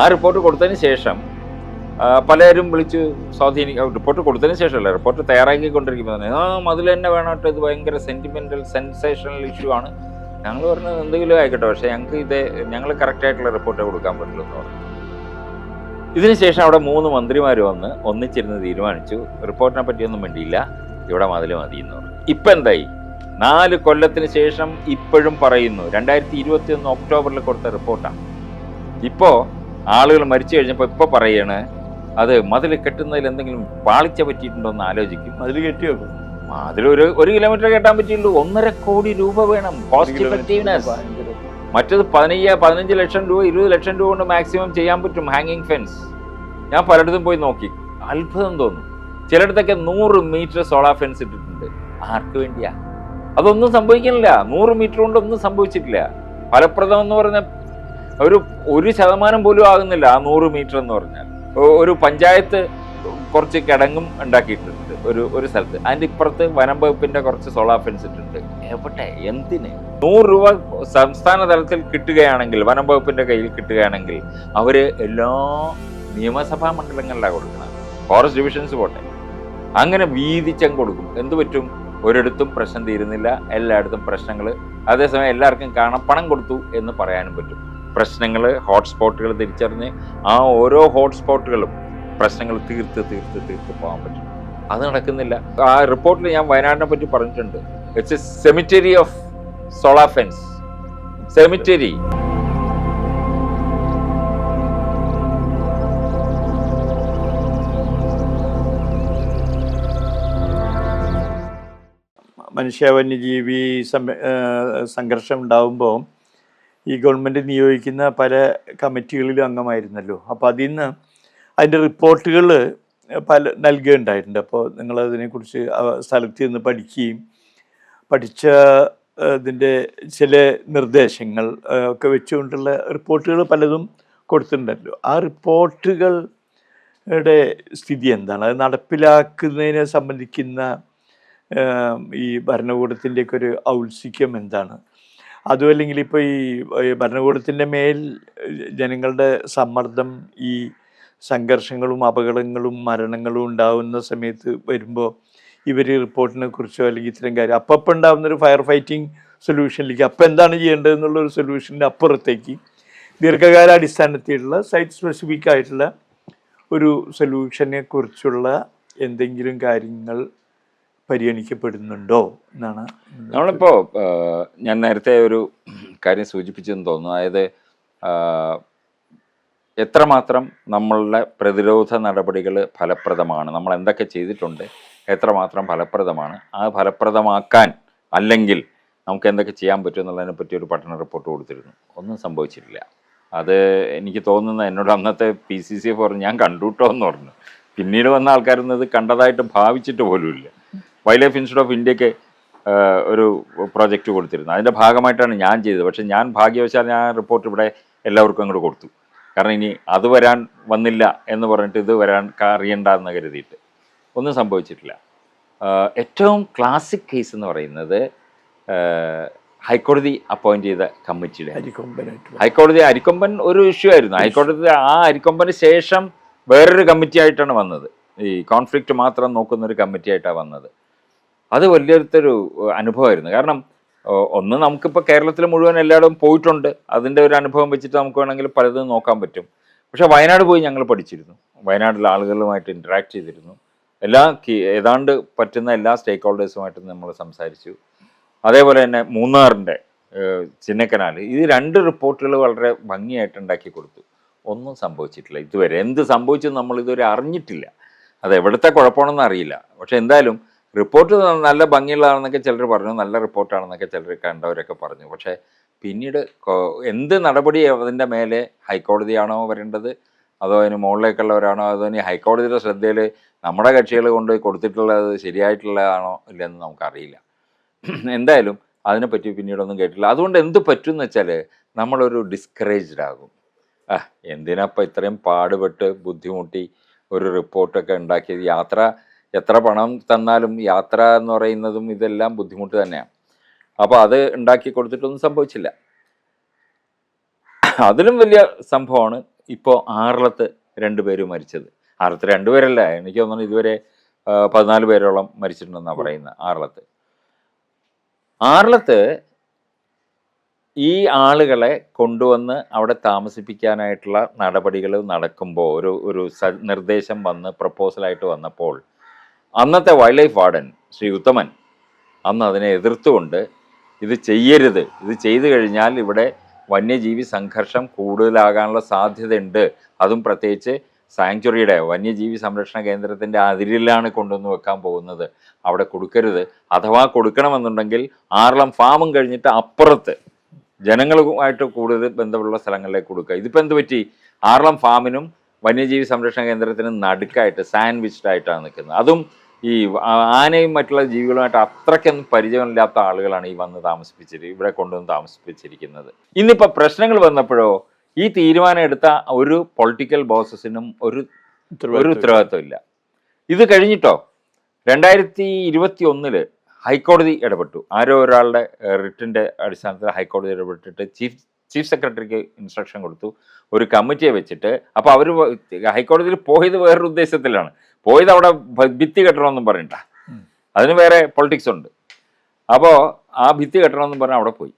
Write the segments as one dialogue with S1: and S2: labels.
S1: ആ റിപ്പോർട്ട് കൊടുത്തതിന് ശേഷം പലരും വിളിച്ച് സ്വാധീനി റിപ്പോർട്ട് കൊടുത്തതിന് ശേഷമല്ല റിപ്പോർട്ട് തയ്യാറാക്കിക്കൊണ്ടിരിക്കുമ്പോൾ തന്നെ. ആ മതിൽ തന്നെ വേണം കേട്ടോ ഇത് ഭയങ്കര സെന്റിമെന്റൽ സെൻസേഷണൽ ഇഷ്യൂ ആണ്. ഞങ്ങൾ പറഞ്ഞത് എന്തെങ്കിലും ആയിക്കോട്ടെ പക്ഷേ ഞങ്ങൾക്ക് ഇത് ഞങ്ങൾ കറക്റ്റ് ആയിട്ടുള്ള റിപ്പോർട്ട് കൊടുക്കാൻ പറ്റുള്ളൂ എന്ന് പറഞ്ഞു ഇതിനുശേഷം അവിടെ മൂന്ന് മന്ത്രിമാർ വന്ന് ഒന്നിച്ചിരുന്ന് തീരുമാനിച്ചു റിപ്പോർട്ടിനെ പറ്റിയൊന്നും വേണ്ടിയില്ല ഇവിടെ മതിൽ മതി എന്ന് പറഞ്ഞു. ഇപ്പം എന്തായി? നാല് കൊല്ലത്തിന് ശേഷം ഇപ്പോഴും പറയുന്നു രണ്ടായിരത്തി ഇരുപത്തി ഒന്ന് ഒക്ടോബറിൽ കൊടുത്ത റിപ്പോർട്ടാണ് ഇപ്പോൾ ആളുകൾ മരിച്ചു കഴിഞ്ഞപ്പോൾ ഇപ്പോൾ പറയാണ് അത് മതിൽ കെട്ടുന്നതിൽ എന്തെങ്കിലും പാളിച്ച പറ്റിയിട്ടുണ്ടോ എന്ന് ആലോചിക്കും.
S2: മതിൽ കെട്ടി വെക്കും
S1: അതിലൊരു ഒരു കിലോമീറ്റർ കെട്ടാൻ പറ്റിയുള്ളൂ. ഒന്നര കോടി രൂപ വേണം. കോസ്റ്റ് ഇഫക്റ്റീവ്നെസ്
S2: ഭയങ്കര
S1: മറ്റത് പതിനയ്യ പതിനഞ്ച് ലക്ഷം രൂപ ഇരുപത് ലക്ഷം രൂപ കൊണ്ട് മാക്സിമം ചെയ്യാൻ പറ്റും ഹാങ്ങിങ് ഫെൻസ് ഞാൻ പലയിടത്തും പോയി നോക്കി. അത്ഭുതം തോന്നും. ചിലയിടത്തൊക്കെ നൂറ് മീറ്റർ സോളാർ ഫെൻസ് ഇട്ടിട്ടുണ്ട്. ആർക്ക് വേണ്ടിയാ? അതൊന്നും സംഭവിക്കുന്നില്ല. നൂറ് മീറ്റർ കൊണ്ട് ഒന്നും സംഭവിച്ചിട്ടില്ല. ഫലപ്രദം എന്ന് പറഞ്ഞ ഒരു ഒരു ശതമാനം പോലും ആകുന്നില്ല ആ നൂറ് മീറ്റർ എന്ന് പറഞ്ഞാൽ. ഒരു പഞ്ചായത്ത് കുറച്ച് കിടങ്ങും ഉണ്ടാക്കിയിട്ടുണ്ട് ഒരു ഒരു സ്ഥലത്ത്. അതിന്റെ ഇപ്പുറത്ത് വനം വകുപ്പിന്റെ കുറച്ച് സോളാർ ഫെൻസ് ഇട്ടിട്ടുണ്ട്. എവിടെ? എന്തിന്? നൂറ് രൂപ സംസ്ഥാന തലത്തിൽ കിട്ടുകയാണെങ്കിൽ വനം വകുപ്പിന്റെ കയ്യിൽ കിട്ടുകയാണെങ്കിൽ അവർ എല്ലാ നിയമസഭാ മണ്ഡലങ്ങളിലാണ് കൊടുക്കണം ഫോറസ്റ്റ് ഡിവിഷൻസ് പോട്ടെ. അങ്ങനെ വീതിച്ചങ്ങ് കൊടുക്കും. എന്ത് പറ്റും? ഒരിടത്തും പ്രശ്നം തീരുന്നില്ല. എല്ലായിടത്തും പ്രശ്നങ്ങൾ അതേസമയം എല്ലാവർക്കും കാണാൻ പണം കൊടുത്തു എന്ന് പറയാനും പറ്റും. പ്രശ്നങ്ങൾ ഹോട്ട്സ്പോട്ടുകൾ തിരിച്ചറിഞ്ഞ് ആ ഓരോ ഹോട്ട്സ്പോട്ടുകളും പ്രശ്നങ്ങൾ തീർത്ത് തീർത്ത് തീർത്ത് പോകാൻ പറ്റും. അത് നടക്കുന്നില്ല. ആ റിപ്പോർട്ടിൽ ഞാൻ വയനാടിനെ പറ്റി പറഞ്ഞിട്ടുണ്ട്. It's a cemetery of solar fence cemetery
S2: മനുഷ്യ വന്യജീവി സംഘർഷം ഉണ്ടാകുമ്പോൾ ഈ ഗവൺമെന്റ് നിയോഗിക്കുന്ന പല കമ്മിറ്റികളിലും അംഗമായിരുന്നല്ലോ. അപ്പോൾ അതിൽ നിന്ന് അതിന്റെ റിപ്പോർട്ടുകൾ പല നൽകുകയുണ്ടായിട്ടുണ്ട് അപ്പോൾ നിങ്ങളതിനെക്കുറിച്ച് സ്ഥലത്ത് നിന്ന് പഠിക്കുകയും പഠിച്ച ഇതിന്റെ ചില നിർദ്ദേശങ്ങൾ ഒക്കെ വെച്ചുകൊണ്ടുള്ള റിപ്പോർട്ടുകൾ പലതും കൊടുത്തിട്ടുണ്ടല്ലോ. ആ റിപ്പോർട്ടുകളുടെ സ്ഥിതി എന്താണ്? അത് നടപ്പിലാക്കുന്നതിനെ സംബന്ധിക്കുന്ന ഈ ഭരണകൂടത്തിന്റെയൊക്കെ ഒരു ഔത്സുക്യം എന്താണ്? അതും അല്ലെങ്കിൽ ഇപ്പോൾ ഈ ഭരണകൂടത്തിന്റെ മേൽ ജനങ്ങളുടെ സമ്മർദ്ദം ഈ സംഘർഷങ്ങളും അപകടങ്ങളും മരണങ്ങളും ഉണ്ടാകുന്ന സമയത്ത് വരുമ്പോൾ ഇവർ റിപ്പോർട്ടിനെ കുറിച്ചോ അല്ലെങ്കിൽ ഇത്തരം കാര്യം അപ്പം ഉണ്ടാകുന്ന ഒരു ഫയർ ഫൈറ്റിംഗ് സൊല്യൂഷനിലേക്ക് അപ്പം എന്താണ് ചെയ്യേണ്ടത് എന്നുള്ള ഒരു സൊല്യൂഷന്റെ അപ്പുറത്തേക്ക് ദീർഘകാല അടിസ്ഥാനത്തിലുള്ള സൈറ്റ് സ്പെസിഫിക് ആയിട്ടുള്ള ഒരു സൊല്യൂഷനെ കുറിച്ചുള്ള എന്തെങ്കിലും കാര്യങ്ങൾ പരിഗണിക്കപ്പെടുന്നുണ്ടോ എന്നാണ്
S1: നമ്മളിപ്പോ ആ, ഞാൻ നേരത്തെ ഒരു കാര്യം സൂചിപ്പിച്ചെന്ന് തോന്നുന്നു. അതായത് എത്രമാത്രം നമ്മളുടെ പ്രതിരോധ നടപടികൾ ഫലപ്രദമാണ് നമ്മൾ എന്തൊക്കെ ചെയ്തിട്ടുണ്ട് എത്രമാത്രം ഫലപ്രദമാണ് ആ ഫലപ്രദമാക്കാൻ അല്ലെങ്കിൽ നമുക്ക് എന്തൊക്കെ ചെയ്യാൻ പറ്റും എന്നുള്ളതിനെ പറ്റി ഒരു പഠന റിപ്പോർട്ട് കൊടുത്തിരുന്നു. ഒന്നും സംഭവിച്ചിട്ടില്ല. അത് എനിക്ക് തോന്നുന്ന എന്നോട് അന്നത്തെ പി സി സി എഫ് പറഞ്ഞു ഞാൻ കണ്ടുട്ടോ എന്ന് പറഞ്ഞു. പിന്നീട് വന്ന ആൾക്കാരൊന്നും ഇത് കണ്ടതായിട്ട് ഭാവിച്ചിട്ട് പോലുമില്ല. വൈൽഡ് ലൈഫ് ഇൻസ്റ്റിറ്റ്യൂട്ട് ഓഫ് ഇന്ത്യയ്ക്ക് ഒരു പ്രോജക്റ്റ് കൊടുത്തിരുന്നു. അതിന്റെ ഭാഗമായിട്ടാണ് ഞാൻ ചെയ്തത്. പക്ഷേ ഞാൻ ഭാഗ്യവശാൽ ഞാൻ റിപ്പോർട്ട് ഇവിടെ എല്ലാവർക്കും അങ്ങോട്ട് കൊടുത്തു. കാരണം ഇനി അത് വരാൻ വന്നില്ല എന്ന് പറഞ്ഞിട്ട് ഇത് വരാൻ അറിയണ്ട എന്ന് കരുതിയിട്ട്. ഒന്നും സംഭവിച്ചിട്ടില്ല. ഏറ്റവും ക്ലാസിക് കേസ് എന്ന് പറയുന്നത് ഹൈക്കോടതി അപ്പോയിന്റ് ചെയ്ത കമ്മിറ്റിയുടെ ഹൈക്കോടതി അരിക്കൊമ്പൻ ഒരു ഇഷ്യൂ ആയിരുന്നു. ഹൈക്കോടതി ആ അരിക്കൊമ്പന് ശേഷം വേറൊരു കമ്മിറ്റി ആയിട്ടാണ് വന്നത്. ഈ കോൺഫ്ലിക്റ്റ് മാത്രം നോക്കുന്ന ഒരു കമ്മിറ്റി ആയിട്ടാണ് വന്നത്. അത് വലിയൊരു അനുഭവമായിരുന്നു. കാരണം ഒന്ന് നമുക്കിപ്പോൾ കേരളത്തിൽ മുഴുവൻ എല്ലായിടവും പോയിട്ടുണ്ട്. അതിന്റെ ഒരു അനുഭവം വെച്ചിട്ട് നമുക്ക് വേണമെങ്കിൽ പലതും നോക്കാൻ പറ്റും. പക്ഷേ വയനാട് പോയി ഞങ്ങൾ പഠിച്ചിരുന്നു. വയനാട്ടിലെ ആളുകളുമായിട്ട് ഇന്ററാക്ട് ചെയ്തിരുന്നു. എല്ലാ ഏതാണ്ട് പറ്റുന്ന എല്ലാ സ്റ്റേക്ക് ഹോൾഡേഴ്സുമായിട്ടും നമ്മൾ സംസാരിച്ചു. അതേപോലെ തന്നെ മൂന്നാറിന്റെ ചിന്നക്കനാൽ. ഇത് രണ്ട് റിപ്പോർട്ടുകൾ വളരെ ഭംഗിയായിട്ട് ഉണ്ടാക്കി കൊടുത്തു. ഒന്നും സംഭവിച്ചിട്ടില്ല. ഇതുവരെ എന്ത് സംഭവിച്ചു നമ്മൾ ഇതുവരെ അറിഞ്ഞിട്ടില്ല. അത് എവിടുത്തെ കുഴപ്പമാണെന്ന് അറിയില്ല. പക്ഷെ എന്തായാലും റിപ്പോർട്ട് നല്ല ഭംഗിയുള്ളതാണെന്നൊക്കെ ചിലർ പറഞ്ഞു നല്ല റിപ്പോർട്ടാണെന്നൊക്കെ ചിലർ കണ്ടവരൊക്കെ പറഞ്ഞു. പക്ഷേ പിന്നീട് എന്ത് നടപടി അതിന്റെ മേലെ ഹൈക്കോടതിയാണോ വരേണ്ടത്? അതോ അതിന് മുകളിലേക്കുള്ളവരാണോ? അതോ ഇനി ഹൈക്കോടതിയുടെ ശ്രദ്ധയിൽ നമ്മുടെ കക്ഷികൾ കൊണ്ട് കൊടുത്തിട്ടുള്ളത് ശരിയായിട്ടുള്ളതാണോ ഇല്ലെന്ന് നമുക്കറിയില്ല. എന്തായാലും അതിനെപ്പറ്റി പിന്നീടൊന്നും കേട്ടില്ല അതുകൊണ്ട് എന്ത് പറ്റും എന്ന് വെച്ചാൽ നമ്മളൊരു ഡിസ്കറേജ്ഡ് ആകും. എന്തിനപ്പം ഇത്രയും പാടുപെട്ട് ബുദ്ധിമുട്ടി ഒരു റിപ്പോർട്ടൊക്കെ ഉണ്ടാക്കിയത്? യാത്ര എത്ര പണം തന്നാലും യാത്ര എന്ന് പറയുന്നതും ഇതെല്ലാം ബുദ്ധിമുട്ട് തന്നെയാണ്. അപ്പോൾ അത് ഉണ്ടാക്കി കൊടുത്തിട്ടൊന്നും സംഭവിച്ചില്ല. അതിലും വലിയ സംഭവമാണ് ഇപ്പോൾ ആറളത്ത് രണ്ടുപേര് മരിച്ചത്. ആറളത്ത് രണ്ടുപേരല്ല എനിക്ക് തോന്നുന്നു ഇതുവരെ പതിനാല് പേരോളം മരിച്ചിട്ടുണ്ടെന്നാണ് പറയുന്നത് ആറളത്ത്. ആറളത്ത് ഈ ആളുകളെ കൊണ്ടുവന്ന് അവിടെ താമസിപ്പിക്കാനായിട്ടുള്ള നടപടികൾ നടക്കുമ്പോൾ ഒരു ഒരു നിർദ്ദേശം വന്ന് പ്രപ്പോസലായിട്ട് വന്നപ്പോൾ അന്നത്തെ wildlife warden Shri Uthaman അന്ന് അതിനെ എതിർത്തുകൊണ്ട് ഇത് ചെയ്യരുത്. ഇത് ചെയ്തു കഴിഞ്ഞാൽ ഇവിടെ വന്യജീവി സംഘർഷം കൂടുതലാകാനുള്ള സാധ്യതയുണ്ട്. അതും പ്രത്യേകിച്ച് സാങ്ച്വറിയുടെ വന്യജീവി സംരക്ഷണ കേന്ദ്രത്തിന്റെ അതിരിലാണ് കൊണ്ടുവന്ന് വെക്കാൻ പോകുന്നത്. അവിടെ കൊടുക്കരുത്. അഥവാ കൊടുക്കണമെന്നുണ്ടെങ്കിൽ ആറളം ഫാമും കഴിഞ്ഞിട്ട് അപ്പുറത്ത് ജനങ്ങളുമായിട്ട് കൂടുതൽ ബന്ധമുള്ള സ്ഥലങ്ങളിലേക്ക് കൊടുക്കുക. ഇതിപ്പോൾ എന്ത് പറ്റി? ആറളം ഫാമിനും വന്യജീവി സംരക്ഷണ കേന്ദ്രത്തിനും നടുക്കായിട്ട് സാൻഡ്വിച്ച്ഡ് ആയിട്ടാണ് നിൽക്കുന്നത്. അതും ഈ ആനയും മറ്റുള്ള ജീവികളുമായിട്ട് അത്രയ്ക്കൊന്നും പരിചയമില്ലാത്ത ആളുകളാണ് ഈ വന്ന് താമസിപ്പിച്ചിട്ട് ഇവിടെ കൊണ്ടുവന്ന് താമസിപ്പിച്ചിരിക്കുന്നത്. ഇന്നിപ്പോൾ പ്രശ്നങ്ങൾ വന്നപ്പോഴോ ഈ തീരുമാനം എടുത്ത ഒരു പൊളിറ്റിക്കൽ ബോസസിനും ഒരു ഒരു ഉത്തരവാദിത്വം ഇല്ല ഇത് കഴിഞ്ഞിട്ടോ? രണ്ടായിരത്തി ഇരുപത്തി ഒന്നിൽ ഹൈക്കോടതി ഇടപെട്ടു. ആരോ ഒരാളുടെ റിട്ടിന്റെ അടിസ്ഥാനത്തിൽ ഹൈക്കോടതി ഇടപെട്ടിട്ട് ചീഫ് ചീഫ് സെക്രട്ടറിക്ക് ഇൻസ്ട്രക്ഷൻ കൊടുത്തു. ഒരു കമ്മിറ്റിയെ വെച്ചിട്ട്. അപ്പോൾ അവർ ഹൈക്കോടതിയിൽ പോയത് വേറൊരു ഉദ്ദേശത്തിലാണ്. പോയത് അവിടെ ഭിത്തി കെട്ടണമെന്നും പറയണ്ട അതിന് വേറെ പൊളിറ്റിക്സ് ഉണ്ട്. അപ്പോൾ ആ ഭിത്തി കെട്ടണമെന്നും പറഞ്ഞാൽ അവിടെ പോയി.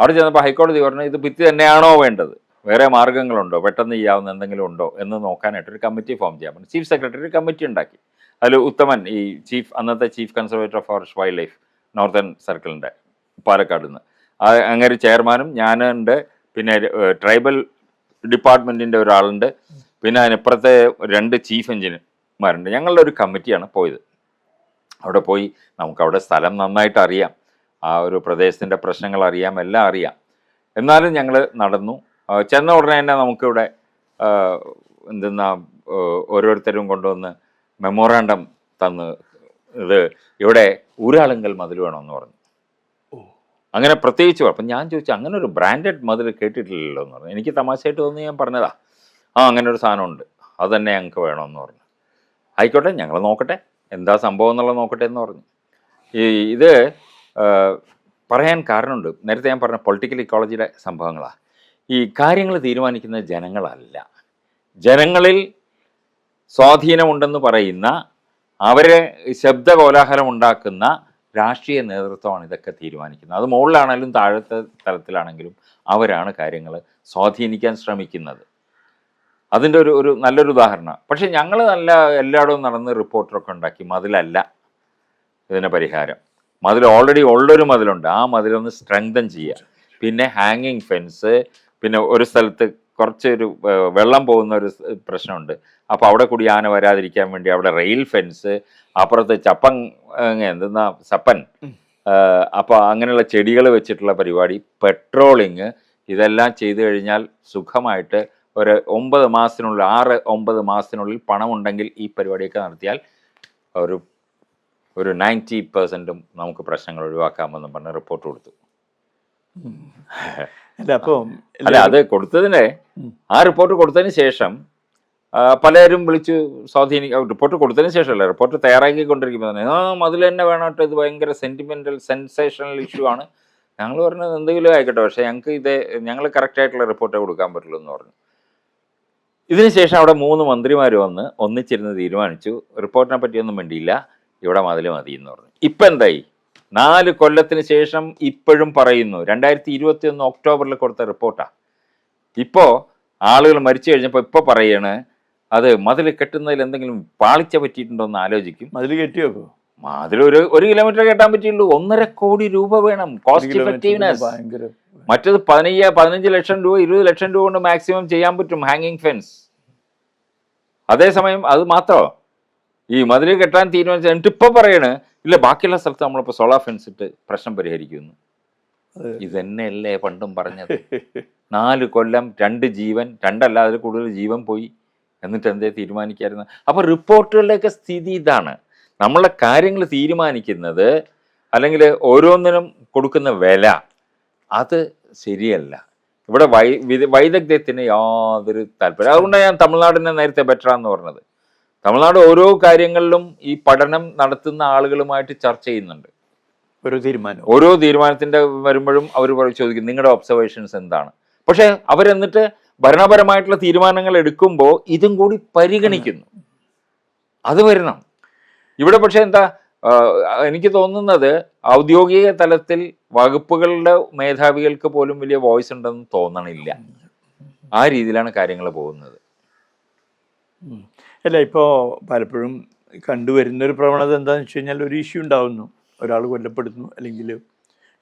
S1: അവിടെ ചെന്നപ്പോൾ ഹൈക്കോടതി പറഞ്ഞു ഇത് ഭിത്തി തന്നെയാണോ വേണ്ടത്? വേറെ മാർഗങ്ങളുണ്ടോ? പെട്ടെന്ന് ചെയ്യാവുന്ന എന്തെങ്കിലും ഉണ്ടോ? എന്ന് നോക്കാനായിട്ട് ഒരു കമ്മിറ്റി ഫോം ചെയ്യാൻ പറഞ്ഞു. ചീഫ് സെക്രട്ടറി ഒരു കമ്മിറ്റി ഉണ്ടാക്കി. അതിൽ ഉത്തമൻ ഈ ചീഫ് അന്നത്തെ chief conservator of forest wildlife northern സർക്കിളിന്റെ പാലക്കാട് നിന്ന്. അങ്ങനെ ചെയർമാനും ഞാനുണ്ട്. പിന്നെ ട്രൈബൽ ഡിപ്പാർട്ട്മെന്റിന്റെ ഒരാളുണ്ട്. പിന്നെ അതിനിപ്പുറത്തെ രണ്ട് ചീഫ് എഞ്ചിനീയർമാരുണ്ട് ഞങ്ങളുടെ ഒരു കമ്മിറ്റിയാണ് പോയത്. അവിടെ പോയി നമുക്കവിടെ സ്ഥലം നന്നായിട്ട് അറിയാം. ആ ഒരു പ്രദേശത്തിന്റെ പ്രശ്നങ്ങൾ അറിയാം എല്ലാം അറിയാം. എന്നാലും ഞങ്ങൾ നടന്നു. ചെന്ന ഉടനെ തന്നെ നമുക്കിവിടെ എന്തെന്നാ ഓരോരുത്തരും കൊണ്ടുവന്ന് മെമ്മോറാണ്ടം തന്ന് ഇത് ഇവിടെ ഊരാളുങ്കൽ മതിൽ വേണമെന്ന് പറഞ്ഞു.
S2: ഓ.
S1: അങ്ങനെ പ്രത്യേകിച്ച്. അപ്പം ഞാൻ ചോദിച്ചു അങ്ങനെ ഒരു ബ്രാൻഡഡ് മതിൽ കേട്ടിട്ടില്ലല്ലോ എന്ന് പറഞ്ഞു. എനിക്ക് തമാശയായിട്ട് തോന്നി ഞാൻ പറഞ്ഞതാ. ആ അങ്ങനെ ഒരു സാധനമുണ്ട്. അത് തന്നെ ഞങ്ങൾക്ക് വേണമെന്ന് പറഞ്ഞു. ആയിക്കോട്ടെ ഞങ്ങൾ നോക്കട്ടെ. എന്താ സംഭവം എന്നുള്ളത് നോക്കട്ടെ എന്ന് പറഞ്ഞു. ഈ ഇത് പറയാൻ കാരണമുണ്ട്. നേരത്തെ ഞാൻ പറഞ്ഞ പൊളിറ്റിക്കൽ ഇക്കോളജിയുടെ സംഭവങ്ങളാണ് ഈ കാര്യങ്ങൾ തീരുമാനിക്കുന്ന ജനങ്ങളല്ല. ജനങ്ങളിൽ സ്വാധീനമുണ്ടെന്ന് പറയുന്ന അവരെ ശബ്ദ കോലാഹലം ഉണ്ടാക്കുന്ന രാഷ്ട്രീയ നേതൃത്വമാണ് ഇതൊക്കെ തീരുമാനിക്കുന്നത്. അത് മുകളിലാണെങ്കിലും താഴത്തെ തലത്തിലാണെങ്കിലും അവരാണ് കാര്യങ്ങൾ സ്വാധീനിക്കാൻ ശ്രമിക്കുന്നത്. അതിന്റെ ഒരു ഒരു നല്ലൊരു ഉദാഹരണം. പക്ഷേ ഞങ്ങൾ നല്ല എല്ലായിടവും നടന്ന് റിപ്പോർട്ടറൊക്കെ ഉണ്ടാക്കി മതിലല്ല ഇതിന്റെ പരിഹാരം. മതിൽ ഓൾറെഡി ഉള്ളൊരു മതിലുണ്ട്. ആ മതിലൊന്ന് സ്ട്രെങ്തൻ ചെയ്യുക. പിന്നെ ഹാങ്ങിങ് ഫെൻസ് പിന്നെ ഒരു സ്ഥലത്ത് കുറച്ചൊരു വെള്ളം പോകുന്ന ഒരു പ്രശ്നമുണ്ട്. അപ്പോൾ അവിടെ കൂടി ആന വരാതിരിക്കാൻ വേണ്ടി അവിടെ റെയിൽ ഫെൻസ് അപ്പുറത്ത് ചപ്പൻ. എന്തെന്നാ സപ്പൻ അപ്പോൾ അങ്ങനെയുള്ള ചെടികൾ വെച്ചിട്ടുള്ള പരിപാടി പെട്രോളിങ് ഇതെല്ലാം ചെയ്തു കഴിഞ്ഞാൽ സുഖമായിട്ട് ഒരു ഒമ്പത് മാസത്തിനുള്ളിൽ ആറ് ഒമ്പത് മാസത്തിനുള്ളിൽ പണമുണ്ടെങ്കിൽ ഈ പരിപാടിയൊക്കെ നടത്തിയാൽ ഒരു ഒരു നയന്റി പെർസെന്റും നമുക്ക് പ്രശ്നങ്ങൾ ഒഴിവാക്കാമെന്ന് പറഞ്ഞ് റിപ്പോർട്ട് കൊടുത്തു.
S2: അല്ല അപ്പോൾ
S1: അല്ല അത് കൊടുത്തതിന് ആ റിപ്പോർട്ട് കൊടുത്തതിന് ശേഷം പലരും വിളിച്ച് സ്വാധീനിക്ക റിപ്പോർട്ട് കൊടുത്തതിന് ശേഷമല്ല റിപ്പോർട്ട് തയ്യാറാക്കിക്കൊണ്ടിരിക്കുമ്പോൾ തന്നെ ആ അതിൽ തന്നെ വേണം ഇത് ഭയങ്കര സെന്റിമെന്റൽ സെൻസേഷണൽ ഇഷ്യൂ ആണ്. ഞങ്ങൾ പറഞ്ഞത് എന്തെങ്കിലും ആയിക്കോട്ടെ പക്ഷേ ഞങ്ങൾക്ക് ഇത് ഞങ്ങൾ കറക്റ്റ് ആയിട്ടുള്ള റിപ്പോർട്ടേ കൊടുക്കാൻ പറ്റുള്ളൂ എന്ന് പറഞ്ഞു. ഇതിനുശേഷം അവിടെ മൂന്ന് മന്ത്രിമാർ വന്ന് ഒന്നിച്ചിരുന്ന് തീരുമാനിച്ചു. റിപ്പോർട്ടിനെ പറ്റിയൊന്നും വേണ്ടിയില്ല ഇവിടെ മതിൽ മതി എന്ന് പറഞ്ഞു. ഇപ്പം എന്തായി? നാല് കൊല്ലത്തിന് ശേഷം ഇപ്പോഴും പറയുന്നു. രണ്ടായിരത്തി ഇരുപത്തി ഒന്ന് ഒക്ടോബറിൽ കൊടുത്ത റിപ്പോർട്ടാണ് ഇപ്പോൾ ആളുകൾ മരിച്ചു കഴിഞ്ഞപ്പോൾ ഇപ്പോൾ പറയാണ് അത് മതിൽ കെട്ടുന്നതിൽ എന്തെങ്കിലും പാളിച്ച പറ്റിയിട്ടുണ്ടോ എന്ന് ആലോചിക്കും.
S2: മതിൽ കെട്ടിയോ?
S1: മതിൽ ഒരു ഒരു കിലോമീറ്റർ കെട്ടാൻ പറ്റിയുള്ളൂ. ഒന്നര കോടി രൂപ വേണം. കോസ്റ്റ് ഇഫക്റ്റീവ്നെസ് മറ്റത് പതിനയ്യ പതിനഞ്ച് ലക്ഷം രൂപ ഇരുപത് ലക്ഷം രൂപ കൊണ്ട് മാക്സിമം ചെയ്യാൻ പറ്റും ഹാങ്ങിങ് ഫെൻസ് അതേസമയം അത് മാത്രമോ ഈ മതിൽ കെട്ടാൻ തീരുമാനിച്ച എന്നിട്ട് ഇപ്പൊ പറയണ് ഇല്ല ബാക്കിയുള്ള സ്ഥലത്ത് നമ്മളിപ്പോൾ സോളാർ ഫെൻസ് ഇട്ട് പ്രശ്നം പരിഹരിക്കുന്നു. ഇതന്നെയല്ലേ പണ്ടും പറഞ്ഞത്. നാല് കൊല്ലം രണ്ട് ജീവൻ രണ്ടല്ല അതിൽ കൂടുതൽ ജീവൻ പോയി. എന്നിട്ട് എന്തേ തീരുമാനിക്കായിരുന്നു അപ്പൊ റിപ്പോർട്ടുകളുടെയൊക്കെ സ്ഥിതി ഇതാണ്. നമ്മളെ കാര്യങ്ങൾ തീരുമാനിക്കുന്നത് അല്ലെങ്കിൽ ഓരോന്നിനും കൊടുക്കുന്ന വില അത് ശരിയല്ല. ഇവിടെ വൈ വിദ- വൈദഗ്ധ്യത്തിന് യാതൊരു താല്പര്യം അതുകൊണ്ടാണ് ഞാൻ തമിഴ്നാടിനെ നേരത്തെ ബെറ്ററാന്ന് പറഞ്ഞത്. തമിഴ്നാട് ഓരോ കാര്യങ്ങളിലും ഈ പഠനം നടത്തുന്ന ആളുകളുമായിട്ട് ചർച്ച ചെയ്യുന്നുണ്ട്.
S2: ഓരോ തീരുമാനം.
S1: ഓരോ തീരുമാനത്തിന്റെ വരുമ്പോഴും അവർ ചോദിക്കും നിങ്ങളുടെ ഒബ്സർവേഷൻസ് എന്താണ്? പക്ഷെ അവരെന്നിട്ട് ഭരണപരമായിട്ടുള്ള തീരുമാനങ്ങൾ എടുക്കുമ്പോൾ ഇതും കൂടി പരിഗണിക്കുന്നു. അത് വരണം. ഇവിടെ പക്ഷെ എന്താ എനിക്ക് തോന്നുന്നത് ഔദ്യോഗിക തലത്തിൽ വകുപ്പുകളുടെ മേധാവികൾക്ക് പോലും വലിയ വോയിസ് ഉണ്ടെന്ന് തോന്നണില്ല. ആ രീതിയിലാണ് കാര്യങ്ങൾ പോകുന്നത്.
S2: അല്ല ഇപ്പോൾ പലപ്പോഴും കണ്ടുവരുന്ന ഒരു പ്രവണത എന്താണെന്ന് വെച്ച് കഴിഞ്ഞാൽ ഒരു ഇഷ്യൂ ഉണ്ടാവുന്നു. ഒരാൾ കൊല്ലപ്പെടുന്നു അല്ലെങ്കിൽ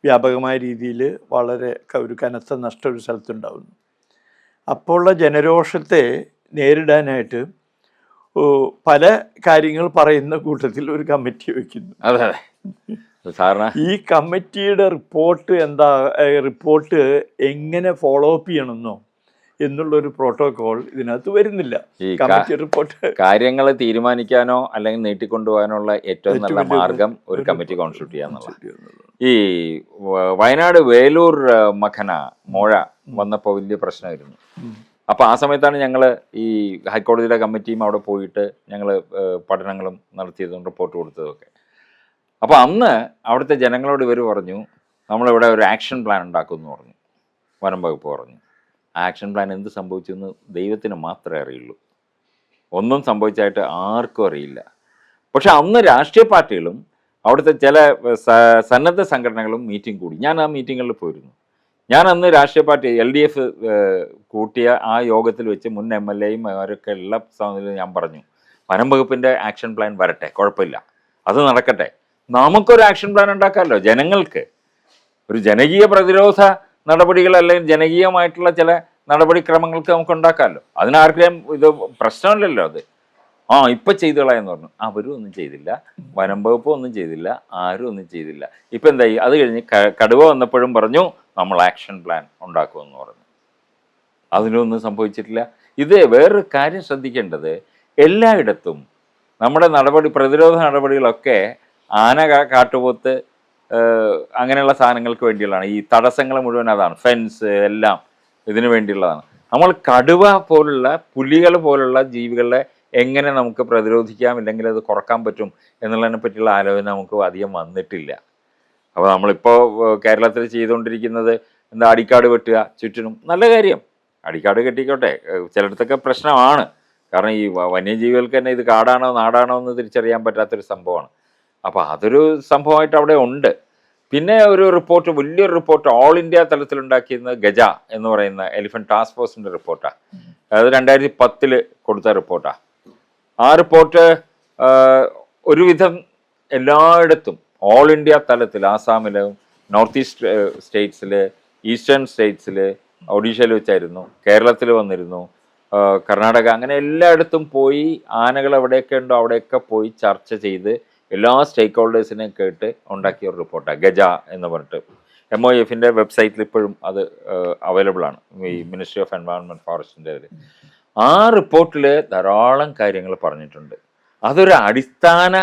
S2: വ്യാപകമായ രീതിയിൽ വളരെ ഒരു കനത്ത നഷ്ടം ഒരു സ്ഥലത്തുണ്ടാവുന്നു. അപ്പോൾ ഉള്ള ജനരോഷത്തെ നേരിടാനായിട്ട് പല കാര്യങ്ങൾ പറയുന്ന കൂട്ടത്തിൽ ഒരു കമ്മിറ്റി വയ്ക്കുന്നു.
S1: അതെ അതെ. സാറിന്?
S2: ഈ കമ്മിറ്റിയുടെ റിപ്പോർട്ട് എന്താ റിപ്പോർട്ട് എങ്ങനെ ഫോളോ അപ്പ് ചെയ്യണമെന്നോ എന്നുള്ളൊരു പ്രോട്ടോകോൾ ഇതിനകത്ത് വരുന്നില്ല. കമ്മിറ്റി റിപ്പോർട്ട്
S1: കാര്യങ്ങൾ തീരുമാനിക്കാനോ അല്ലെങ്കിൽ നീട്ടിക്കൊണ്ടുപോകാനുള്ള ഏറ്റവും നല്ല മാർഗം ഒരു
S2: ഒരു
S1: കമ്മിറ്റി കോൺസ്റ്റിറ്റ്യൂട്ട് ചെയ്യാന്നുള്ള ഈ വയനാട് വേലൂർ മഖന മോഴ വന്നപ്പോൾ വലിയ പ്രശ്നമായിരുന്നു. അപ്പൊ ആ സമയത്താണ് ഞങ്ങൾ ഈ ഹൈക്കോടതിയുടെ കമ്മിറ്റിയും അവിടെ പോയിട്ട് ഞങ്ങൾ പഠനങ്ങളും നടത്തിയതും റിപ്പോർട്ട് കൊടുത്തതൊക്കെ അപ്പൊ അന്ന് അവിടുത്തെ ജനങ്ങളോട് ഇവർ പറഞ്ഞു നമ്മളിവിടെ ഒരു ആക്ഷൻ പ്ലാൻ ഉണ്ടാക്കും എന്ന് പറഞ്ഞു. വനം വകുപ്പ് പറഞ്ഞു. ആ ആക്ഷൻ പ്ലാൻ എന്ത് സംഭവിച്ചു എന്ന് ദൈവത്തിന് മാത്രമേ അറിയുള്ളൂ. ഒന്നും സംഭവിച്ചായിട്ട് ആർക്കും അറിയില്ല. പക്ഷെ അന്ന് രാഷ്ട്രീയ പാർട്ടികളും അവിടുത്തെ ചില സന്നദ്ധ സംഘടനകളും മീറ്റിംഗ് കൂടി. ഞാൻ ആ മീറ്റിങ്ങുകളിൽ പോയിരുന്നു. ഞാൻ അന്ന് രാഷ്ട്രീയ പാർട്ടി എൽ ഡി എഫ് കൂട്ടിയ ആ യോഗത്തിൽ വെച്ച് മുൻ എം എൽ എയും അവരൊക്കെ ഉള്ള ഞാൻ പറഞ്ഞു വനം വകുപ്പിന്റെ ആക്ഷൻ പ്ലാൻ വരട്ടെ കുഴപ്പമില്ല. അത് നടക്കട്ടെ. നമുക്കൊരു ആക്ഷൻ പ്ലാൻ ഉണ്ടാക്കാമല്ലോ ജനങ്ങൾക്ക്. ഒരു ജനകീയ പ്രതിരോധ നടപടികൾ അല്ലെങ്കിൽ ജനകീയമായിട്ടുള്ള ചില നടപടിക്രമങ്ങൾക്ക് നമുക്ക് ഉണ്ടാക്കാമല്ലോ. അതിനാർക്കും ഇത് പ്രശ്നമില്ലല്ലോ അത്. ആ ഇപ്പൊ ചെയ്തുകളായെന്ന് പറഞ്ഞു. അവരും ഒന്നും ചെയ്തില്ല. വനം വകുപ്പ് ഒന്നും ചെയ്തില്ല. ആരും ഒന്നും ചെയ്തില്ല. ഇപ്പൊ എന്തായി? അത് കഴിഞ്ഞ് കടുവ വന്നപ്പോഴും പറഞ്ഞു നമ്മൾ ആക്ഷൻ പ്ലാൻ ഉണ്ടാക്കുമെന്ന് പറഞ്ഞു. അതിനൊന്നും സംഭവിച്ചിട്ടില്ല. ഇത് വേറൊരു കാര്യം ശ്രദ്ധിക്കേണ്ടത് എല്ലായിടത്തും നമ്മുടെ നടപടി പ്രതിരോധ നടപടികളൊക്കെ ആന കാട്ടുപോത്ത് അങ്ങനെയുള്ള സാധനങ്ങൾക്ക് വേണ്ടിയുള്ളതാണ്. ഈ തടസ്സങ്ങൾ മുഴുവൻ അതാണ്. ഫെൻസ് എല്ലാം ഇതിനു വേണ്ടിയുള്ളതാണ്. നമ്മൾ കടുവ പോലുള്ള പുലികൾ പോലുള്ള ജീവികളെ എങ്ങനെ നമുക്ക് പ്രതിരോധിക്കാം ഇല്ലെങ്കിൽ അത് കുറയ്ക്കാൻ പറ്റും എന്നുള്ളതിനെ പറ്റിയുള്ള ആലോചന നമുക്ക് അധികം വന്നിട്ടില്ല. അപ്പോൾ നമ്മളിപ്പോൾ കേരളത്തിൽ ചെയ്തുകൊണ്ടിരിക്കുന്നത് എന്താ അടിക്കാട് വെട്ടുക ചുറ്റിനും നല്ല കാര്യം. അടിക്കാട് കെട്ടിക്കോട്ടെ. ചിലയിടത്തൊക്കെ പ്രശ്നമാണ്. കാരണം ഈ വന്യജീവികൾക്ക് തന്നെ ഇത് കാടാണോ നാടാണോ എന്ന് തിരിച്ചറിയാൻ പറ്റാത്തൊരു സംഭവമാണ്. അപ്പോൾ അതൊരു സംഭവമായിട്ട് അവിടെ ഉണ്ട്. പിന്നെ ഒരു റിപ്പോർട്ട് വലിയൊരു റിപ്പോർട്ട് ഓൾ ഇന്ത്യ തലത്തിലുണ്ടാക്കിയിരുന്നത് ഗജ എന്ന് പറയുന്ന എലിഫന്റ് ടാസ്ക് ഫോഴ്സിന്റെ റിപ്പോർട്ടാണ് അതായത് രണ്ടായിരത്തി പത്തിൽ കൊടുത്ത റിപ്പോർട്ടാണ് ആ റിപ്പോർട്ട് ഒരുവിധം എല്ലായിടത്തും ഓൾ ഇന്ത്യ തലത്തിൽ ആസാമിലും നോർത്ത് ഈസ്റ്റ് സ്റ്റേറ്റ്സിൽ ഈസ്റ്റേൺ സ്റ്റേറ്റ്സിൽ ഒഡീഷയിൽ വെച്ചായിരുന്നു കേരളത്തിൽ വന്നിരുന്നു കർണാടക അങ്ങനെ എല്ലായിടത്തും പോയി ആനകൾ എവിടെയൊക്കെ ഉണ്ടോ അവിടെയൊക്കെ പോയി ചർച്ച ചെയ്ത് എല്ലാ സ്റ്റേക്ക് ഹോൾഡേഴ്സിനെയും കേട്ട് ഉണ്ടാക്കിയ ഒരു റിപ്പോർട്ടാണ് ഗജ എന്ന് പറഞ്ഞിട്ട്. എം ഒ എഫിന്റെ വെബ്സൈറ്റിൽ ഇപ്പോഴും അത് അവൈലബിൾ ആണ്. ഈ മിനിസ്ട്രി ഓഫ് എൻവയോൺമെന്റ് ഫോറസ്റ്റിന്റെ ആ റിപ്പോർട്ടിൽ ധാരാളം കാര്യങ്ങൾ പറഞ്ഞിട്ടുണ്ട്. അതൊരു അടിസ്ഥാന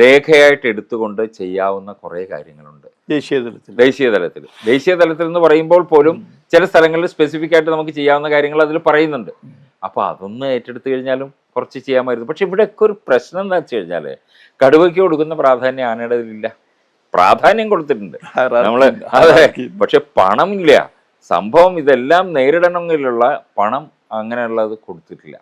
S1: രേഖയായിട്ട് എടുത്തുകൊണ്ട് ചെയ്യാവുന്ന കുറേ കാര്യങ്ങളുണ്ട്.
S2: ദേശീയ തലത്തിൽ
S1: ദേശീയ തലത്തിൽ ദേശീയ തലത്തിൽ എന്ന് പറയുമ്പോൾ പോലും ചില സ്ഥലങ്ങളിൽ സ്പെസിഫിക് ആയിട്ട് നമുക്ക് ചെയ്യാവുന്ന കാര്യങ്ങൾ അതിൽ പറയുന്നുണ്ട്. അപ്പൊ അതൊന്ന് ഏറ്റെടുത്തു കഴിഞ്ഞാലും കുറച്ച് ചെയ്യാമായിരുന്നു പക്ഷെ ഇവിടെയൊക്കെ ഒരു പ്രശ്നം എന്താ വെച്ച് കഴിഞ്ഞാൽ കടുവയ്ക്ക് കൊടുക്കുന്ന പ്രാധാന്യം ആനയുടെ ഇതിലില്ല പ്രാധാന്യം കൊടുത്തിട്ടുണ്ട്. നമ്മൾ അതെ. പക്ഷെ പണമില്ല. സംഭവം ഇതെല്ലാം നേരിടണമെങ്കിലുള്ള പണം അങ്ങനെയുള്ളത് കൊടുത്തിട്ടില്ല.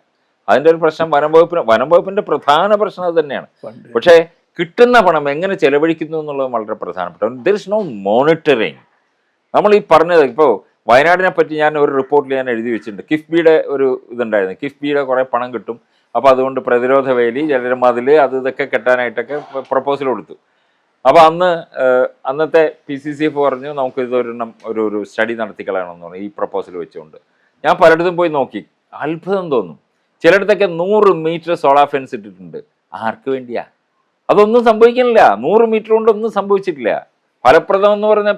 S1: അതിന്റെ ഒരു പ്രശ്നം വനം വകുപ്പിന് വനം പ്രധാന പ്രശ്നം അത് തന്നെയാണ്. പക്ഷേ കിട്ടുന്ന പണം എങ്ങനെ ചെലവഴിക്കുന്നു എന്നുള്ളത് വളരെ പ്രധാനപ്പെട്ട ദർ ഇസ് നോ മോണിറ്ററിങ് നമ്മൾ ഈ പറഞ്ഞത് ഇപ്പോൾ വയനാടിനെ പറ്റി ഞാൻ ഒരു റിപ്പോർട്ടിൽ ഞാൻ എഴുതി വെച്ചിട്ടുണ്ട്. കിഫ്ബിയുടെ ഒരു ഇതുണ്ടായിരുന്നു. കിഫ്ബിയുടെ കുറേ പണം കിട്ടും. അപ്പോൾ അതുകൊണ്ട് പ്രതിരോധ വേലി ജലമതിൽ അത് ഇതൊക്കെ കെട്ടാനായിട്ടൊക്കെ പ്രപ്പോസൽ കൊടുത്തു. അപ്പോൾ അന്ന് അന്നത്തെ പി സി സി എഫ് പറഞ്ഞു നമുക്ക് ഇതൊരെണ്ണം ഒരു ഒരു സ്റ്റഡി നടത്തിക്കളയണമെന്ന് പറഞ്ഞു ഈ പ്രപ്പോസൽ വെച്ചുകൊണ്ട്. ഞാൻ പലയിടത്തും പോയി നോക്കി. അത്ഭുതം തോന്നും. ചിലയിടത്തൊക്കെ നൂറ് മീറ്റർ സോളാർ ഫെൻസ് ഇട്ടിട്ടുണ്ട്. ആർക്ക് വേണ്ടിയാ? അതൊന്നും സംഭവിക്കുന്നില്ല നൂറ് മീറ്റർ കൊണ്ട് ഒന്നും സംഭവിച്ചിട്ടില്ല. ഫലപ്രദം എന്ന് പറഞ്ഞ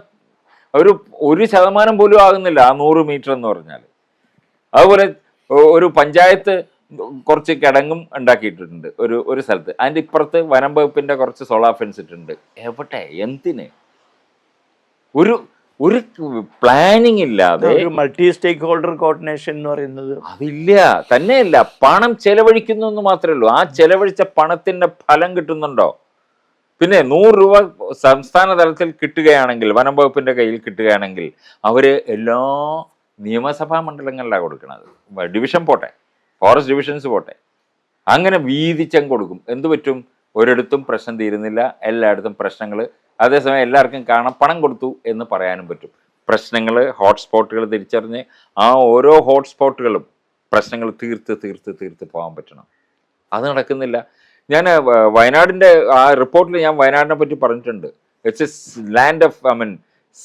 S1: ഒരു ഒരു ശതമാനം പോലും ആകുന്നില്ല ആ നൂറ് മീറ്റർ എന്ന് പറഞ്ഞാൽ അതുപോലെ ഒരു പഞ്ചായത്ത് കുറച്ച് കിടങ്ങും ഉണ്ടാക്കിയിട്ടുണ്ട് ഒരു ഒരു സ്ഥലത്ത്. അതിന്റെ ഇപ്പുറത്ത് വനം വകുപ്പിന്റെ കുറച്ച് സോളാർ ഫെൻസ് ഇട്ടുണ്ട് എവിടെ? എന്തിന്? ഒരു ഒരു പ്ലാനിങ് ഇല്ലാതെ
S2: ഒരു മൾട്ടി സ്റ്റേക്ക് ഹോൾഡർ കോർഡിനേഷൻ എന്ന് പറയുന്നത്.
S1: അതില്ല. തന്നെയല്ല പണം ചെലവഴിക്കുന്നു എന്ന് മാത്രമേ ഉള്ളൂ. ആ ചെലവഴിച്ച പണത്തിന്റെ ഫലം കിട്ടുന്നുണ്ടോ? പിന്നെ നൂറ് രൂപ സംസ്ഥാന തലത്തിൽ കിട്ടുകയാണെങ്കിൽ വനം വകുപ്പിന്റെ കയ്യിൽ കിട്ടുകയാണെങ്കിൽ അവർ എല്ലാ നിയമസഭാ മണ്ഡലങ്ങളിലാണ് കൊടുക്കുന്നത് ഡിവിഷൻ പോട്ടെ ഫോറസ്റ്റ് ഡിവിഷൻസ് പോട്ടെ. അങ്ങനെ വീതിച്ചം കൊടുക്കും. എന്തു പറ്റും? ഒരിടത്തും പ്രശ്നം തീരുന്നില്ല. എല്ലായിടത്തും പ്രശ്നങ്ങൾ. അതേസമയം എല്ലാവർക്കും കാണാൻ പണം കൊടുത്തു എന്ന് പറയാനും പറ്റും. പ്രശ്നങ്ങൾ ഹോട്ട്സ്പോട്ടുകൾ തിരിച്ചറിഞ്ഞ് ആ ഓരോ ഹോട്ട്സ്പോട്ടുകളും പ്രശ്നങ്ങൾ തീർത്ത് തീർത്ത് തീർത്ത് പോകാൻ പറ്റണം. അത് നടക്കുന്നില്ല. ഞാൻ വയനാടിന്റെ ആ റിപ്പോർട്ടിൽ ഞാൻ വയനാടിനെ പറ്റി പറഞ്ഞിട്ടുണ്ട്. It's a land of I mean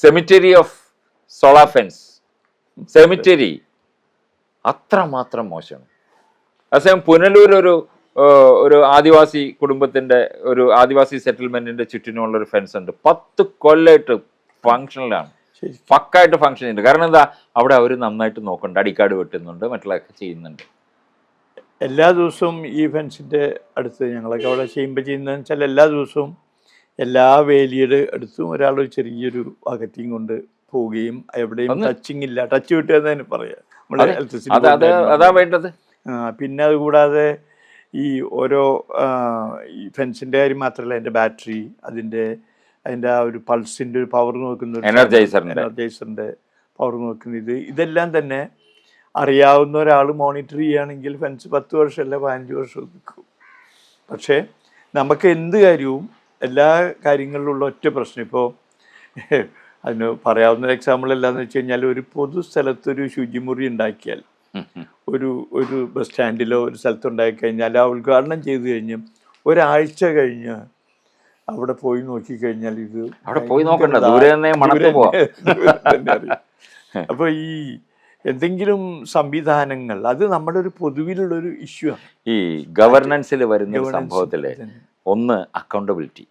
S1: cemetery of solar fence cemetery അത്രമാത്രം മോശമാണ് അതേസമയം പുനലൂർ ഒരു ഒരു ആദിവാസി കുടുംബത്തിന്റെ ഒരു ആദിവാസി സെറ്റിൽമെന്റിന്റെ ചുറ്റിനുമുള്ള ഒരു ഫെൻസ് ഉണ്ട്. പത്ത് കൊല്ലമായിട്ട് ഫങ്ഷനിലാണ് പക്കായിട്ട് ഫങ്ഷൻ ചെയ്യുന്നുണ്ട് കാരണം എന്താ? അവിടെ അവർ നന്നായിട്ട് നോക്കുന്നുണ്ട്. അടിക്കാട് വെട്ടുന്നുണ്ട്. മറ്റുള്ളതൊക്കെ ചെയ്യുന്നുണ്ട്.
S2: എല്ലാ ദിവസവും ഈ ഫെൻസിന്റെ അടുത്ത് ഞങ്ങളൊക്കെ അവിടെ ചെയ്യുമ്പോൾ ചെയ്യുന്നതെന്ന് വെച്ചാൽ എല്ലാ ദിവസവും എല്ലാ വേലിയുടെ അടുത്തും ഒരാൾ ഒരു ചെറിയൊരു അകത്തിയും കൊണ്ട് പോവുകയും എവിടെയും ടച്ചിങ് ഇല്ല. ടച്ച് കിട്ടുക എന്ന് തന്നെ പറയാം.
S1: അത്. അത് വേണ്ടത്.
S2: പിന്നെ അതുകൂടാതെ ഈ ഓരോ ഈ ഫെൻസിന്റെ കാര്യം മാത്രമല്ല അതിന്റെ ബാറ്ററി അതിന്റെ അതിന്റെ ആ ഒരു പൾസിന്റെ ഒരു പവർ നോക്കുന്ന. എനർജൈസറിന്റെ പവർ നോക്കുന്ന ഇത് ഇതെല്ലാം തന്നെ അറിയാവുന്ന ഒരാൾ മോണിറ്റർ ചെയ്യുകയാണെങ്കിൽ ഫെൻസ് പത്ത് വർഷമല്ല പതിനഞ്ച് വർഷം നിൽക്കും പക്ഷേ നമുക്ക് എന്ത് കാര്യവും എല്ലാ കാര്യങ്ങളിലുള്ള ഒറ്റ പ്രശ്നം ഇപ്പോൾ അതിന് പറയാവുന്ന എക്സാമ്പിൾ എന്താണെന്ന് വെച്ച് കഴിഞ്ഞാൽ ഒരു പൊതു സ്ഥലത്തൊരു ശുചിമുറി ഉണ്ടാക്കിയാൽ. ഒരു ഒരു ബസ് സ്റ്റാൻഡിലോ ഒരു സ്ഥലത്ത് ഉണ്ടാക്കി കഴിഞ്ഞാൽ ആ ഉദ്ഘാടനം ചെയ്തു കഴിഞ്ഞ് ഒരാഴ്ച കഴിഞ്ഞ് അവിടെ പോയി നോക്കിക്കഴിഞ്ഞാൽ ഇത്
S1: അവിടെ പോയി നോക്കണ്ട,
S2: ദാ-
S1: ദൂരെ നിന്നേ മണത്ത് പോവാം.
S2: ദൂരെ അപ്പൊ ഈ എന്തെങ്കിലും സംവിധാനങ്ങൾ അത് നമ്മുടെ ഒരു പൊതുവിലുള്ള ഒരു ഇഷ്യൂ ആണ്.
S1: ഈ ഗവർണൻസിൽ വരുന്ന
S2: തന്നെ.
S1: ഒന്ന് അക്കൗണ്ടബിലിറ്റി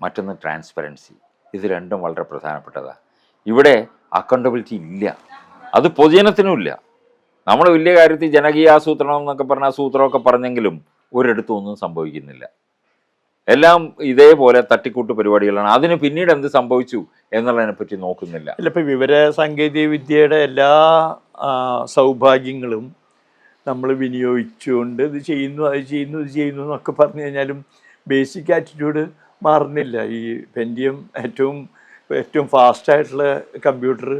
S1: മറ്റൊന്ന് ട്രാൻസ്പെറൻസി ഇത് രണ്ടും വളരെ പ്രധാനപ്പെട്ടതാണ് ഇവിടെ അക്കൗണ്ടബിലിറ്റി ഇല്ല. അത് പൊതുജനത്തിനും ഇല്ല. നമ്മൾ വലിയ കാര്യത്തിൽ ജനകീയ ആസൂത്രണം എന്നൊക്കെ പറഞ്ഞ ആസൂത്രമൊക്കെ പറഞ്ഞെങ്കിലും ഒരിടത്തും ഒന്നും സംഭവിക്കുന്നില്ല. എല്ലാം ഇതേപോലെ തട്ടിക്കൂട്ട് പരിപാടികളാണ്. അതിന് പിന്നീട് എന്ത് സംഭവിച്ചു എന്നുള്ളതിനെ പറ്റി നോക്കുന്നില്ല.
S2: അല്ല ഇപ്പൊ വിവര സാങ്കേതിക വിദ്യയുടെ എല്ലാ സൗഭാഗ്യങ്ങളും നമ്മൾ വിനിയോഗിച്ചുകൊണ്ട് ഇത് ചെയ്യുന്നു അത് ചെയ്യുന്നു ഇത് ചെയ്യുന്നു എന്നൊക്കെ പറഞ്ഞു കഴിഞ്ഞാലും ബേസിക് ആറ്റിറ്റ്യൂഡ് മാറുന്നില്ല. ഈ പെൻഡിയം ഏറ്റവും ഏറ്റവും ഫാസ്റ്റായിട്ടുള്ള കമ്പ്യൂട്ടർ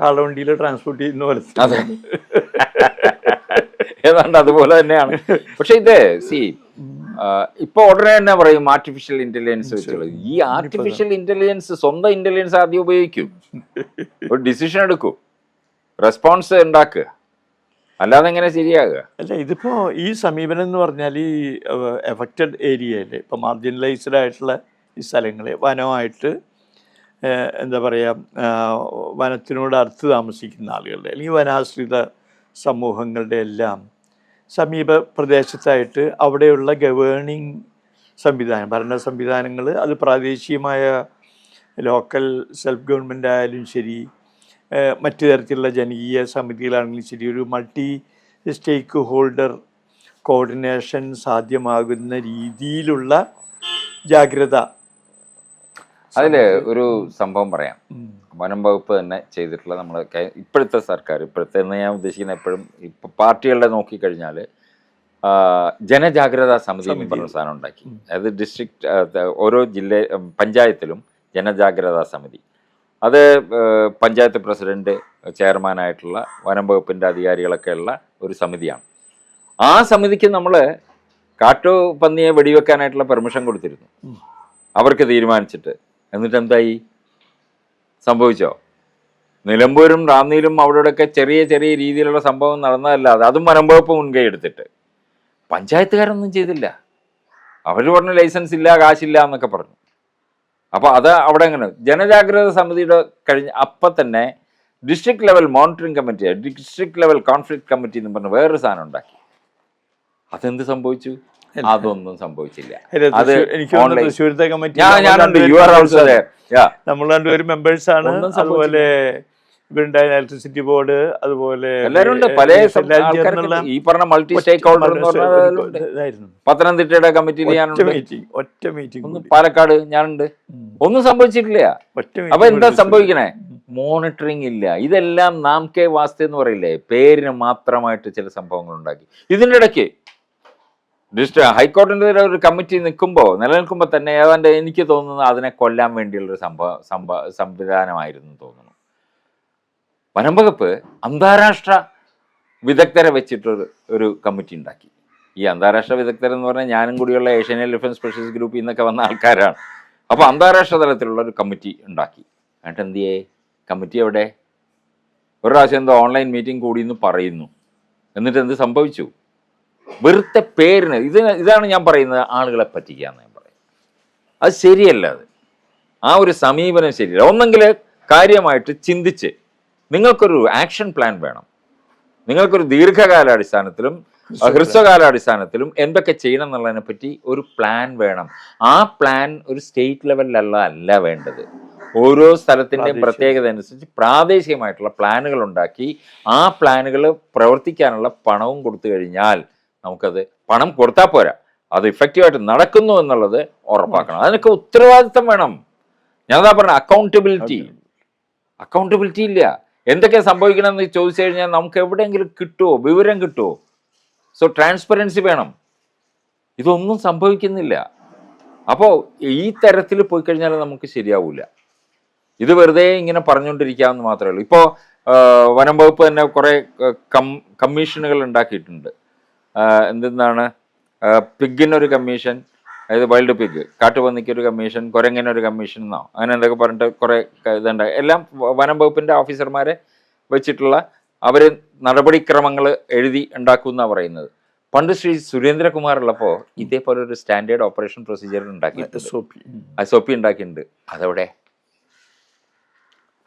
S2: കാളവണ്ടിയിൽ ട്രാൻസ്പോർട്ട് ചെയ്യുന്ന പോലെ
S1: അതെ. ഏതാണ്ട് അതുപോലെ തന്നെയാണ്. പക്ഷെ ഇത് സി ഇപ്പൊ ഉടനെ തന്നെ പറയും ആർട്ടിഫിഷ്യൽ ഇന്റലിജൻസ് വെച്ചുള്ളത്. ഈ ആർട്ടിഫിഷ്യൽ ഇന്റലിജൻസ് സ്വന്തം ഇന്റലിജൻസ് ആദ്യം ഉപയോഗിക്കും. ഒരു ഡിസിഷൻ എടുക്കൂ. റെസ്പോൺസ് ഉണ്ടാക്കുക അല്ലാതെ എങ്ങനെ ശരിയാകുക?
S2: അല്ല ഇതിപ്പോൾ ഈ സമീപനം എന്ന് പറഞ്ഞാൽ ഈ എഫക്റ്റഡ് ഏരിയയിൽ ഇപ്പോൾ മാർജിനലൈസ്ഡ് ആയിട്ടുള്ള ഈ സ്ഥലങ്ങൾ വനമായിട്ട് എന്താ പറയുക വനത്തിനോട് അടുത്ത് താമസിക്കുന്ന ആളുകളുടെ അല്ലെങ്കിൽ വനാശ്രിത സമൂഹങ്ങളുടെ എല്ലാം സമീപ പ്രദേശത്തായിട്ട് അവിടെയുള്ള ഗവേണിംഗ് സംവിധാനം ഭരണ സംവിധാനങ്ങൾ അത് പ്രാദേശികമായ ലോക്കൽ സെൽഫ് ഗവൺമെന്റ് ആയാലും ശരി മറ്റു തരത്തിലുള്ള ജനകീയ സമിതികളാണെങ്കിലും ശരി ഒരു മൾട്ടി സ്റ്റേക്ക് ഹോൾഡർ കോർഡിനേഷൻ സാധ്യമാകുന്ന രീതിയിലുള്ള ജാഗ്രത
S1: അതിൽ ഒരു സംഭവം പറയാം. വനം വകുപ്പ് തന്നെ ചെയ്തിട്ടുള്ള നമ്മൾ ഇപ്പോഴത്തെ സർക്കാർ ഇപ്പോഴത്തെ എന്ന് ഞാൻ ഉദ്ദേശിക്കുന്ന എപ്പോഴും ഇപ്പൊ പാർട്ടികളുടെ നോക്കിക്കഴിഞ്ഞാൽ ജനജാഗ്രതാ സമിതി എന്ന് പറഞ്ഞ സാധനം ഉണ്ടാക്കി. അതായത് ഡിസ്ട്രിക്ട് ഓരോ ജില്ല പഞ്ചായത്തിലും ജനജാഗ്രതാ സമിതി. അത് പഞ്ചായത്ത് പ്രസിഡന്റ് ചെയർമാനായിട്ടുള്ള വനം വകുപ്പിന്റെ അധികാരികളൊക്കെയുള്ള ഒരു സമിതിയാണ്. ആ സമിതിക്ക് നമ്മൾ കാട്ടു പന്നിയെ വെടിവെക്കാനായിട്ടുള്ള പെർമിഷൻ കൊടുത്തിരുന്നു. അവർക്ക് തീരുമാനിച്ചിട്ട്. എന്നിട്ട് എന്തായി സംഭവിച്ചോ? നിലമ്പൂരും റാന്നിയിലും അവിടെയൊക്കെ ചെറിയ ചെറിയ രീതിയിലുള്ള സംഭവം നടന്നതല്ലാതെ അതും വനം വകുപ്പ് മുൻകൈ എടുത്തിട്ട്. പഞ്ചായത്തുകാരൊന്നും ചെയ്തില്ല. അവർ പറഞ്ഞു ലൈസൻസ് ഇല്ല കാശില്ല എന്നൊക്കെ പറഞ്ഞു. അപ്പൊ അത് അവിടെ എങ്ങനെ? ജനജാഗ്രത സമിതിയുടെ കഴിഞ്ഞ അപ്പം തന്നെ district level monitoring committee district level conflict committee എന്ന് പറഞ്ഞ വേറൊരു സാധനം ഉണ്ടാക്കി. അതെന്ത് സംഭവിച്ചു? അതൊന്നും സംഭവിച്ചില്ല. അത്
S2: എനിക്ക് കമ്മിറ്റി നമ്മൾ രണ്ടുപേരും മെമ്പേഴ്സ് ആണ്. അതുപോലെ ഇവരുണ്ടായ ഇലക്ട്രിസിറ്റി ബോർഡ് അതുപോലെ
S1: ഈ പറഞ്ഞ മൾട്ടി സ്റ്റേക്ക് ഹോൾഡർ പത്തനംതിട്ടയുടെ കമ്മിറ്റി
S2: ഒറ്റ മീറ്റിംഗ് ഒറ്റ മീറ്റിംഗ്
S1: പാലക്കാട് ഞാനുണ്ട്. ഒന്നും സംഭവിച്ചിട്ടില്ല. അപ്പൊ എന്താ സംഭവിക്കണേ? മോണിറ്ററിംഗ് ഇല്ല. ഇതെല്ലാം നാം കെ വാസ്തു എന്ന് പറയില്ലേ? പേരിന് മാത്രമായിട്ട് ചില സംഭവങ്ങൾ ഉണ്ടാക്കി. ഇതിന്റെ ഇടയ്ക്ക് ഹൈക്കോടതിന്റെ ഒരു കമ്മിറ്റി നിൽക്കുമ്പോൾ നിലനിൽക്കുമ്പോൾ തന്നെ ഏതാണ്ട് എനിക്ക് തോന്നുന്നത് അതിനെ കൊല്ലാൻ വേണ്ടിയുള്ള ഒരു സംഭവ സംഭവ സംവിധാനമായിരുന്നു തോന്നുന്നു. വനം വകുപ്പ് അന്താരാഷ്ട്ര വിദഗ്ധരെ വെച്ചിട്ടൊരു ഒരു കമ്മിറ്റി ഉണ്ടാക്കി. ഈ അന്താരാഷ്ട്ര വിദഗ്ധരെന്ന് പറഞ്ഞാൽ ഞാനും കൂടിയുള്ള ഏഷ്യൻ എലിഫന്റ് സ്പെഷ്യലിസ്റ്റ് ഗ്രൂപ്പിൽ നിന്നൊക്കെ വന്ന ആൾക്കാരാണ്. അപ്പോൾ അന്താരാഷ്ട്ര തലത്തിലുള്ള ഒരു കമ്മിറ്റി ഉണ്ടാക്കി. എന്നിട്ട് എന്ത് ചെയ്യേ? കമ്മിറ്റി എവിടെ? ഒരു പ്രാവശ്യം എന്തോ ഓൺലൈൻ മീറ്റിംഗ് കൂടി എന്ന് പറയുന്നു. എന്നിട്ട് എന്ത് സംഭവിച്ചു? വെറുതെ പേരിന് ഇതിന് ഇതാണ് ഞാൻ പറയുന്നത് ആളുകളെ പറ്റിക്കാന്ന് ഞാൻ പറയുന്നത് അത് ശരിയല്ല അത്. ആ ഒരു സമീപനം ശരിയല്ല. ഒന്നെങ്കിൽ കാര്യമായിട്ട് ചിന്തിച്ച് നിങ്ങൾക്കൊരു ആക്ഷൻ പ്ലാൻ വേണം. നിങ്ങൾക്കൊരു ദീർഘകാലാടിസ്ഥാനത്തിലും ഹ്രസ്വകാലാടിസ്ഥാനത്തിലും എന്തൊക്കെ ചെയ്യണം എന്നുള്ളതിനെ പറ്റി ഒരു പ്ലാൻ വേണം. ആ പ്ലാൻ ഒരു സ്റ്റേറ്റ് ലെവലിലല്ല അല്ല വേണ്ടത്. ഓരോ
S2: സ്ഥലത്തിന്റെയും.
S1: പ്രത്യേകത അനുസരിച്ച് പ്രാദേശികമായിട്ടുള്ള പ്ലാനുകൾ ഉണ്ടാക്കി ആ പ്ലാനുകൾ പ്രവർത്തിക്കാനുള്ള പണവും കൊടുത്തു കഴിഞ്ഞാൽ നമുക്കത് പണം കൊടുത്താൽ പോരാ. അത് ഇഫക്റ്റീവായിട്ട് നടക്കുന്നു എന്നുള്ളത് ഉറപ്പാക്കണം. അതിനൊക്കെ ഉത്തരവാദിത്തം വേണം. ഞാനതാ പറഞ്ഞ അക്കൗണ്ടബിലിറ്റി അക്കൗണ്ടബിലിറ്റി ഇല്ല. എന്തൊക്കെ സംഭവിക്കണമെന്ന് ചോദിച്ചു കഴിഞ്ഞാൽ നമുക്ക് എവിടെയെങ്കിലും കിട്ടുമോ വിവരം കിട്ടുമോ സോ ട്രാൻസ്പെറൻസി വേണം. ഇതൊന്നും സംഭവിക്കുന്നില്ല. അപ്പോൾ ഈ തരത്തിൽ പോയി കഴിഞ്ഞാൽ നമുക്ക് ശരിയാവില്ല ഇത് വെറുതെ ഇങ്ങനെ പറഞ്ഞുകൊണ്ടിരിക്കാമെന്ന് മാത്രമേ ഉള്ളൂ. ഇപ്പോൾ വനം വകുപ്പ് തന്നെ കുറേ കം കമ്മീഷനുകൾ ഉണ്ടാക്കിയിട്ടുണ്ട്. എന്തെന്നാണ്? പിഗിനൊരു കമ്മീഷൻ അതായത് വൈൽഡ് പിഗ് കാട്ടുപന്നിക്കൊരു കമ്മീഷൻ കുരങ്ങനൊരു കമ്മീഷൻ എന്നോ അങ്ങനെ എന്തൊക്കെ പറഞ്ഞിട്ട് കുറേ ഇതുണ്ടായി എല്ലാം വനം വകുപ്പിന്റെ ഓഫീസർമാരെ വെച്ചിട്ടുള്ള അവർ നടപടിക്രമങ്ങൾ എഴുതി ഉണ്ടാക്കുന്ന പറയുന്നത്. പണ്ട് ശ്രീ സുരേന്ദ്രകുമാർ ഉള്ളപ്പോൾ ഇതേപോലെ ഒരു സ്റ്റാൻഡേർഡ് ഓപ്പറേഷൻ പ്രൊസീജിയർ ഉണ്ടാക്കി
S2: എസ് ഒ പി
S1: ഉണ്ടാക്കിയിട്ടുണ്ട്. അതവിടെ.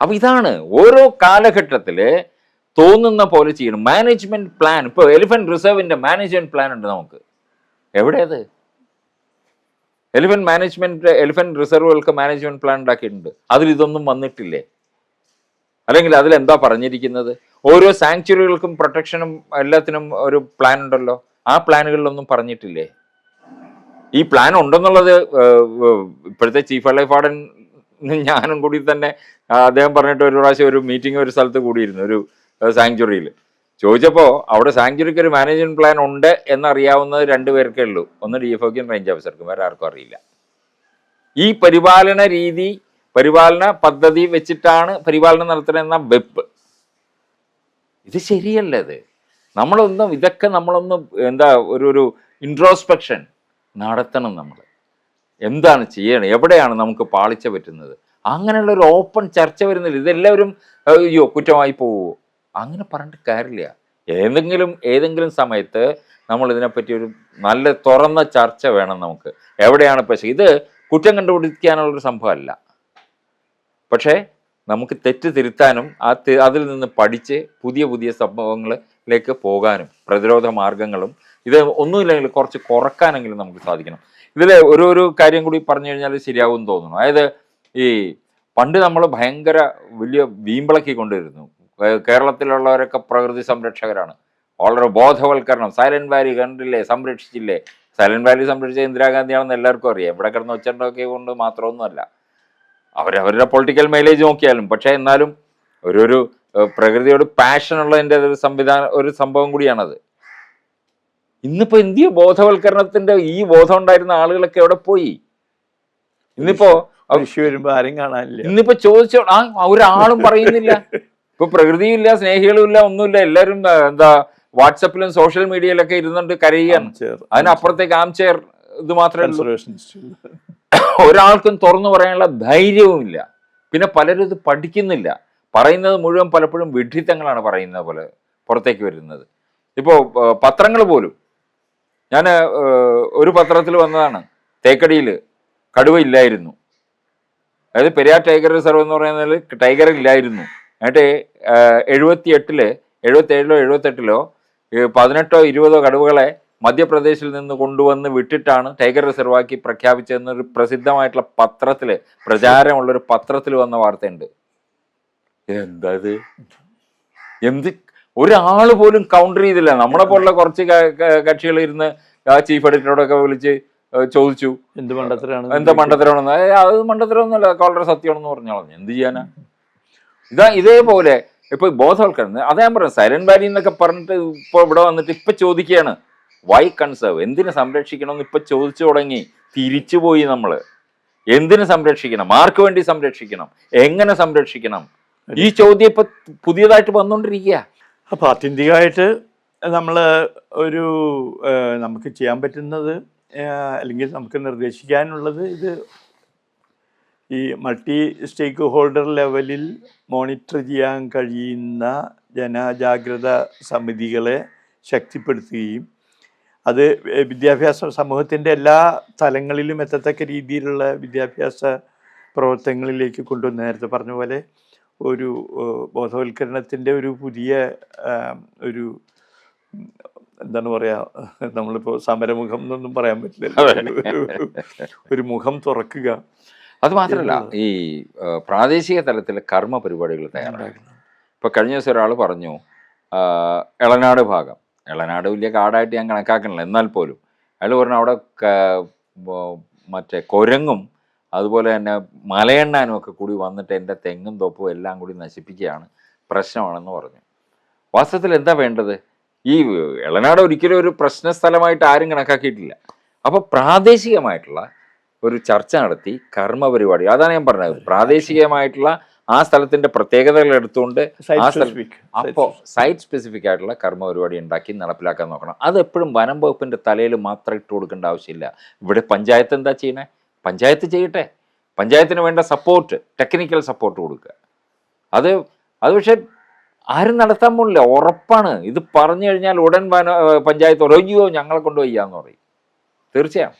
S1: അപ്പൊ ഇതാണ് ഓരോ കാലഘട്ടത്തിൽ തോന്നുന്ന പോലെ ചെയ്യണം. മാനേജ്മെന്റ് പ്ലാൻ ഇപ്പൊ എലിഫന്റ് റിസർവിന്റെ മാനേജ്മെന്റ് പ്ലാൻ ഉണ്ട് നമുക്ക്. എവിടെ അത് എലിഫന്റ് മാനേജ്മെന്റ് എലിഫന്റ് റിസർവുകൾക്ക് മാനേജ്മെന്റ് പ്ലാൻ ഉണ്ടാക്കിയിട്ടുണ്ട് അതിൽ ഇതൊന്നും വന്നിട്ടില്ലേ? അല്ലെങ്കിൽ അതിൽ എന്താ പറഞ്ഞിരിക്കുന്നത്? ഓരോ സാങ്ച്വറികൾക്കും പ്രൊട്ടക്ഷനും എല്ലാത്തിനും ഒരു പ്ലാൻ ഉണ്ടല്ലോ. ആ പ്ലാനുകളിലൊന്നും പറഞ്ഞിട്ടില്ലേ? ഈ പ്ലാൻ ഉണ്ടെന്നുള്ളത് ഇപ്പോഴത്തെ ചീഫ് ലൈഫ് വാർഡൻ ഞാനും കൂടി തന്നെ അദ്ദേഹം പറഞ്ഞിട്ട് ഒരു പ്രാവശ്യം ഒരു മീറ്റിംഗ് ഒരു സ്ഥലത്ത് കൂടിയിരുന്നു ഒരു സാങ്ച്വറിയിൽ ചോദിച്ചപ്പോൾ അവിടെ സാങ്ച്വറിക്ക് ഒരു മാനേജ്മെന്റ് പ്ലാൻ ഉണ്ട് എന്നറിയാവുന്നത് രണ്ടുപേർക്കേ ഉള്ളൂ. ഒന്ന് ഡി എഫ് ഒക്കും റേഞ്ച് ഓഫീസർക്കും വേറെ ആർക്കും അറിയില്ല. ഈ പരിപാലന രീതി പരിപാലന പദ്ധതി വെച്ചിട്ടാണ് പരിപാലനം നടത്തണമെന്ന വെപ്പ്. ഇത് ശരിയല്ല ഇത് നമ്മളൊന്നും ഇതൊക്കെ നമ്മളൊന്നും എന്താ ഒരു ഒരു ഇൻട്രോസ്പെക്ഷൻ നടത്തണം നമ്മൾ എന്താണ് ചെയ്യണം? എവിടെയാണ് നമുക്ക് പാളിച്ച പറ്റുന്നത്? അങ്ങനെയുള്ള ഒരു ഓപ്പൺ ചർച്ച വരുന്നില്ല. ഇതെല്ലാവരും അയ്യോ കുറ്റമായി പോവോ? അങ്ങനെ പറഞ്ഞിട്ട് കാര്യമില്ല. ഏതെങ്കിലും ഏതെങ്കിലും സമയത്ത് നമ്മൾ ഇതിനെപ്പറ്റി ഒരു നല്ല തുറന്ന ചർച്ച വേണം നമുക്ക്. എവിടെയാണ് പക്ഷേ ഇത് കുറ്റം കണ്ടുപിടിക്കാനുള്ളൊരു സംഭവമല്ല. പക്ഷേ നമുക്ക് തെറ്റ് തിരുത്താനും ആ അതിൽ നിന്ന് പഠിച്ച് പുതിയ പുതിയ സംഭവങ്ങളിലേക്ക് പോകാനും പ്രതിരോധ മാർഗങ്ങളും ഇത് ഒന്നുമില്ലെങ്കിൽ കുറച്ച് കുറക്കാനെങ്കിലും നമുക്ക് സാധിക്കണം. ഇതിൽ ഒരു ഒരു കാര്യം കൂടി പറഞ്ഞു കഴിഞ്ഞാൽ ശരിയാവും തോന്നുന്നു. അതായത് ഈ പണ്ട് നമ്മൾ ഭയങ്കര വലിയ വീമ്പിളക്കി കൊണ്ടുവരുന്നു. കേ- കേരളത്തിലുള്ളവരൊക്കെ പ്രകൃതി സംരക്ഷകരാണ്. വളരെ ബോധവൽക്കരണം. സൈലന്റ് വാലി കണ്ടില്ലേ? സംരക്ഷിച്ചില്ലേ? സൈലന്റ് വാലി സംരക്ഷിച്ച ഇന്ദിരാഗാന്ധിയാണെന്ന് എല്ലാവർക്കും അറിയാം. ഇവിടെ കിടന്ന് ഒച്ചണ്ടൊക്കെ കൊണ്ട് മാത്രമൊന്നുമല്ല. അവരവരുടെ പൊളിറ്റിക്കൽ മൈലേജ് നോക്കിയാലും. പക്ഷേ എന്നാലും ഒരു ഒരു പ്രകൃതിയോട് പാഷനുള്ളതിന്റെ ഒരു സംവിധാനം ഒരു സംഭവം കൂടിയാണത്. ഇന്നിപ്പോ ഇന്ത്യ ബോധവൽക്കരണത്തിന്റെ ഈ ബോധം ഉണ്ടായിരുന്ന ആളുകളൊക്കെ എവിടെ പോയി? ഇന്നിപ്പോ
S2: വരുമ്പോ ആരും കാണാനില്ല.
S1: ഇന്നിപ്പോ ചോദിച്ചോ ആ ഒരാളും പറയുന്നില്ല. ഇപ്പൊ പ്രകൃതിയില്ല സ്നേഹികളുമില്ല സ്നേഹികളും ഇല്ല ഒന്നുമില്ല. എല്ലാവരും എന്താ വാട്സപ്പിലും സോഷ്യൽ മീഡിയയിലൊക്കെ ഇരുന്നുകൊണ്ട് കരയുകയാണ്. അതിനപ്പുറത്തേക്ക് ആം ചെയർ ഇത് മാത്രമേ. ഒരാൾക്കും തുറന്നു പറയാനുള്ള ധൈര്യവുമില്ല. പിന്നെ പലരും ഇത് പഠിക്കുന്നില്ല. പറയുന്നത് മുഴുവൻ പലപ്പോഴും വിഡ്ഢിത്തങ്ങളാണ് പറയുന്നത് പോലെ പുറത്തേക്ക് വരുന്നത്. ഇപ്പോൾ പത്രങ്ങൾ പോലും. ഞാൻ ഒരു പത്രത്തിൽ വന്നതാണ്. തേക്കടിയിൽ കടുവ ഇല്ലായിരുന്നു. അതായത് പെരിയാർ ടൈഗർ റിസർവ് എന്ന് പറയുന്നതിൽ ടൈഗർ ഇല്ലായിരുന്നു. എന്നിട്ട് എഴുപത്തി എട്ടിൽ എഴുപത്തി ഏഴിലോ എഴുപത്തെട്ടിലോ പതിനെട്ടോ ഇരുപതോ കടുവകളെ മധ്യപ്രദേശിൽ നിന്ന് കൊണ്ടുവന്ന് വിട്ടിട്ടാണ് ടൈഗർ റിസർവാക്കി പ്രഖ്യാപിച്ചതെന്നൊരു പ്രസിദ്ധമായിട്ടുള്ള പത്രത്തിൽ പ്രചാരമുള്ളൊരു പത്രത്തിൽ വന്ന വാർത്തയുണ്ട്. എന്താ ഇത്? എന്ത്? ഒരാൾ പോലും കൗണ്ടർ ചെയ്തില്ല. നമ്മളെ പോലുള്ള കുറച്ച് കക്ഷികൾ ഇരുന്ന് ആ ചീഫ് എഡിറ്ററോടൊക്കെ വിളിച്ച് ചോദിച്ചു.
S2: എന്ത് മണ്ടത്തരാണ്
S1: എന്താ മണ്ടത്തരമാണെന്ന്? അത് മണ്ടത്തരമൊന്നുമല്ല വളരെ സത്യമാണെന്ന് പറഞ്ഞു എന്ത് ചെയ്യാനാ? ഇതാ ഇതേപോലെ ഇപ്പൊ ബോധവൽക്കരണം. അതാ പറഞ്ഞു സൈലന്റ് വാലി എന്നൊക്കെ പറഞ്ഞിട്ട് ഇപ്പൊ ഇവിടെ വന്നിട്ട് ഇപ്പൊ ചോദിക്കുകയാണ്. വൈ കൺസേർവ് എന്തിനു സംരക്ഷിക്കണം എന്ന് ഇപ്പൊ ചോദിച്ചു തുടങ്ങി. തിരിച്ചുപോയി നമ്മൾ. എന്തിനു സംരക്ഷിക്കണം? ആർക്ക് വേണ്ടി സംരക്ഷിക്കണം? എങ്ങനെ സംരക്ഷിക്കണം? ഈ ചോദ്യം ഇപ്പൊ പുതിയതായിട്ട് വന്നുകൊണ്ടിരിക്കുക
S2: അപ്പൊ ആത്യന്തികമായിട്ട് നമ്മൾ ഒരു നമുക്ക് ചെയ്യാൻ പറ്റുന്നത് അല്ലെങ്കിൽ നമുക്ക് നിർദ്ദേശിക്കാനുള്ളത് ഇത് ഈ മൾട്ടി സ്റ്റേക്ക് ഹോൾഡർ ലെവലിൽ മോണിറ്റർ ചെയ്യാൻ കഴിയുന്ന ജനജാഗ്രത സമിതികളെ ശക്തിപ്പെടുത്തുകയും അത് വിദ്യാഭ്യാസ സമൂഹത്തിന്റെ എല്ലാ തലങ്ങളിലും എത്തത്തക്ക രീതിയിലുള്ള വിദ്യാഭ്യാസ പ്രവർത്തനങ്ങളിലേക്ക് കൊണ്ടുവന്ന് നേരത്തെ പറഞ്ഞ പോലെ ഒരു ബോധവൽക്കരണത്തിന്റെ ഒരു പുതിയ ഒരു എന്താണ് പറയാ നമ്മളിപ്പോൾ സമരമുഖം എന്നൊന്നും പറയാൻ പറ്റില്ല ഒരു മുഖം തുറക്കുക.
S1: അത് മാത്രമല്ല ഈ പ്രാദേശിക തലത്തിൽ കർമ്മ പരിപാടികൾ തയ്യാറാക്കുന്നു ഇപ്പൊ കഴിഞ്ഞ ദിവസം ഒരാൾ പറഞ്ഞു ഇളനാട് ഭാഗം. ഇളനാട് വലിയ കാടായിട്ട് ഞാൻ കണക്കാക്കണില്ല എന്നാൽ പോലും. അയാൾ പറഞ്ഞു അവിടെ മറ്റേ കൊരങ്ങും അതുപോലെ തന്നെ മലയെണ്ണാനും ഒക്കെ കൂടി വന്നിട്ട് എന്റെ തെങ്ങും തോപ്പും എല്ലാം കൂടി നശിപ്പിക്കുകയാണ് പ്രശ്നമാണെന്ന് പറഞ്ഞു. വാസ്തവത്തിൽ എന്താ വേണ്ടത്? ഈ ഇളനാട് ഒരിക്കലും ഒരു പ്രശ്ന സ്ഥലമായിട്ട് ആരും കണക്കാക്കിയിട്ടില്ല. അപ്പോൾ പ്രാദേശികമായിട്ടുള്ള ഒരു ചർച്ച നടത്തി കർമ്മ പരിപാടി അതാണ് ഞാൻ പറഞ്ഞത്. പ്രാദേശികമായിട്ടുള്ള ആ സ്ഥലത്തിന്റെ പ്രത്യേകതകൾ എടുത്തുകൊണ്ട് ആ സ്ഥലം
S2: specific.
S1: അപ്പോൾ സൈറ്റ് സ്പെസിഫിക് ആയിട്ടുള്ള കർമ്മ പരിപാടി ഉണ്ടാക്കി നടപ്പിലാക്കാൻ നോക്കണം. അത് എപ്പോഴും വനം വകുപ്പിന്റെ തലയിൽ മാത്രം ഇട്ട് കൊടുക്കേണ്ട ആവശ്യമില്ല. ഇവിടെ പഞ്ചായത്ത് എന്താ ചെയ്യണേ പഞ്ചായത്ത് ചെയ്യട്ടെ. പഞ്ചായത്തിന് വേണ്ട സപ്പോർട്ട് ടെക്നിക്കൽ സപ്പോർട്ട് കൊടുക്കുക. അത് അത് പക്ഷെ ആരും നടത്താൻ പോണില്ല. ഉറപ്പാണ്. ഇത് പറഞ്ഞു കഴിഞ്ഞാൽ ഉടൻ പഞ്ചായത്ത് ഒരയ്യോ ഞങ്ങളെ കൊണ്ടുപോയി എന്ന് പറയും. തീർച്ചയായും.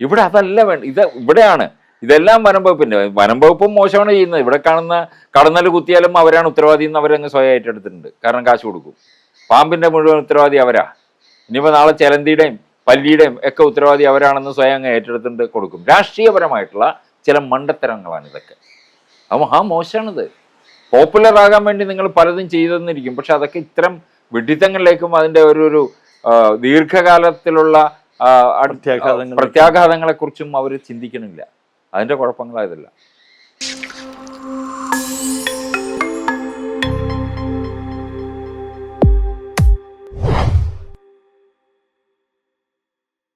S1: ഇവിടെ അതല്ല വേണ്ട ഇത് ഇവിടെയാണ്. ഇതെല്ലാം വനം വകുപ്പിന്റെ വനം വകുപ്പും മോശമാണ് ചെയ്യുന്നത്. ഇവിടെ കാണുന്ന കടന്നൽ കുത്തിയാലും അവരാണ് ഉത്തരവാദി എന്ന് അവരങ്ങ് സ്വയം ഏറ്റെടുത്തിട്ടുണ്ട്. കാരണം കാശ് കൊടുക്കും. പാമ്പിന്റെ മുഴുവൻ ഉത്തരവാദി അവരാ. ഇനിയിപ്പോൾ നാളെ ചെലന്തിയുടെയും പല്ലിയുടെയും ഒക്കെ ഉത്തരവാദി അവരാണെന്ന് സ്വയം അങ്ങ് ഏറ്റെടുത്തിട്ട് കൊടുക്കും. രാഷ്ട്രീയപരമായിട്ടുള്ള ചില മണ്ടത്തരങ്ങളാണ് ഇതൊക്കെ. ആ മോശമാണിത് പോപ്പുലർ ആകാൻ വേണ്ടി നിങ്ങൾ പലതും ചെയ്തെന്നിരിക്കും. പക്ഷെ അതൊക്കെ ഇത്തരം വിഡിത്തങ്ങളിലേക്കും അതിന്റെ ഒരു ഒരു ദീർഘകാലത്തിലുള്ള ആ, അട്- പ്രത്യാഘാതങ്ങളെ കുറിച്ചും അവർ ചിന്തിക്കണില്ല. അതിന്റെ കുഴപ്പങ്ങളായതല്ല.